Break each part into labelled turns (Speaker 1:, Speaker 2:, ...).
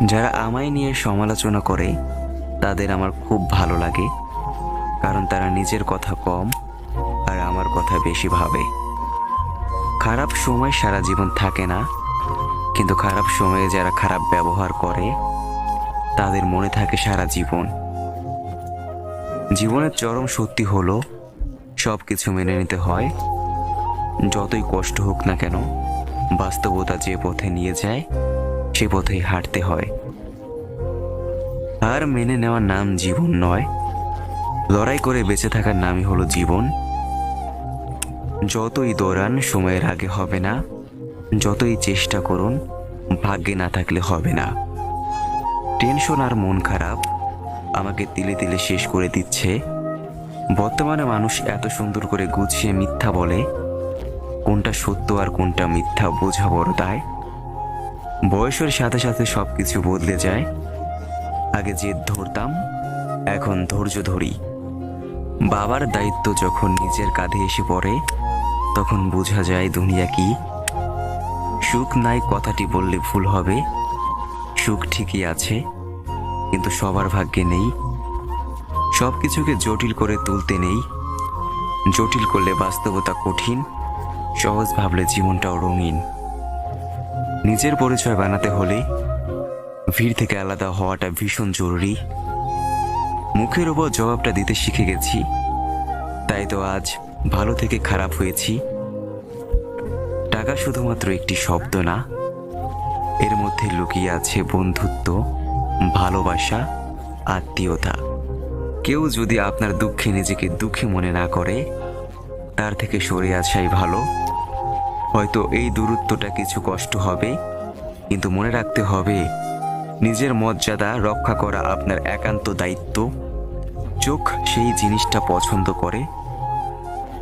Speaker 1: যারা আমায় নিয়ে সমালোচনা করে, তাদের আমার খুব ভালো লাগে, কারণ তারা নিজের কথা কম আর আমার কথা বেশি ভাবে। খারাপ সময় সারা জীবন থাকে না, কিন্তু খারাপ সময়ে যারা খারাপ ব্যবহার করে, তাদের মনে থাকে সারা জীবন। জীবনের চরম সত্যি হলো সব কিছু মেনে নিতে হয়, যতই কষ্ট হোক না কেন, বাস্তবতা যে পথে নিয়ে যায় সে পথেই হাঁটতে হয়। আর মেনে নেওয়ার নাম জীবন নয়। লড়াই করে বেঁচে থাকার নামই হলো জীবন। যতই দৌড়ান, সময়ের আগে হবে না। যতই চেষ্টা করুন, ভাগ্যে না থাকলে হবে না। টেনশন আর মন খারাপ। আমাকে তিলে তিলে শেষ করে দিচ্ছে। বর্তমানে মানুষ এত সুন্দর করে গুছিয়ে মিথ্যা বলে। কোনটা সত্য আর কোনটা মিথ্যা বোঝা বড় দায়। বয়সের সাথে সাথে সব কিছু বদলে যায়। আগে জেদ ধরতাম, এখন ধৈর্য ধরি। বাবার দায়িত্ব যখন নিজের কাঁধে এসে পড়ে, তখন বোঝা যায় দুনিয়া কি। সুখ নাই কথাটি বললে ভুল হবে। সুখ ঠিকই আছে, কিন্তু সবার ভাগ্যে নেই। সব কিছুকে জটিল করে তুলতে নেই। জটিল করলে বাস্তবতা কঠিন, সহজ ভাবলে জীবনটাও রঙিন। নিজের পরিচয় বানাতে হলে ভিড় থেকে আলাদা হওয়াটা ভীষণ জরুরি। মুখের ওপর জবাবটা দিতে শিখে গেছি। তাই তো আজ ভালো থেকে খারাপ হয়েছি। টাকা শুধুমাত্র একটি শব্দ না, এর মধ্যে লুকিয়ে আছে বন্ধুত্ব, ভালোবাসা, আত্মীয়তা। কেউ যদি আপনার দুঃখে নিজেকে দুঃখী মনে না করে, তার থেকে সরে আসাই ভালো। হয়তো এই দূরত্বটা কিছু কষ্ট হবে, কিন্তু মনে রাখতে হবে, নিজের মর্যাদা রক্ষা করা আপনার একান্ত দায়িত্ব। চোখ সেই জিনিসটা পছন্দ করে,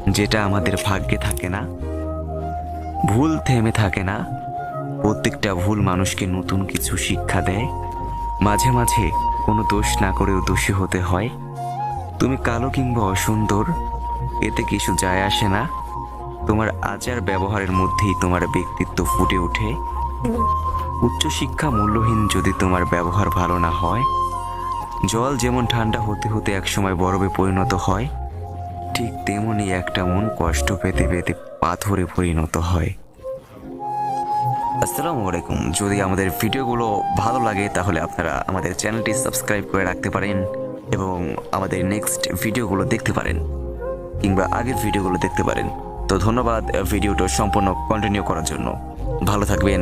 Speaker 1: যেটা আমাদের ভাগ্যে থাকে না। ভুল থেমে থাকে না। প্রত্যেকটা ভুল মানুষকে নতুন কিছু শিক্ষা দেয়। মাঝে মাঝে কোনো দোষ না করেও দোষী হতে হয়। তুমি কালো কিংবা অসুন্দর, এতে কিছু যায় আসে না। তোমার আচার ব্যবহারের মধ্যেই তোমার ব্যক্তিত্ব ফুটে ওঠে। উচ্চশিক্ষা মূল্যহীন যদি তোমার ব্যবহার ভালো না হয়, জল যেমন ঠান্ডা হতে হতে একসময় বরফে পরিণত হয়, ঠিক তেমনি একটা মন কষ্ট পেতে পেতে পাথরে পরিণত হয়। আসসালামু আলাইকুম। যদি আমাদের ভিডিওগুলো ভালো লাগে, তাহলে আপনারা আমাদের চ্যানেলটি সাবস্ক্রাইব করে রাখতে পারেন এবং আমাদের নেক্সট ভিডিওগুলো দেখতে পারেন কিংবা আগের ভিডিওগুলো দেখতে পারেন। তো ধন্যবাদ ভিডিওটা সম্পূর্ণ কন্টিনিউ করার জন্য। ভালো থাকবেন।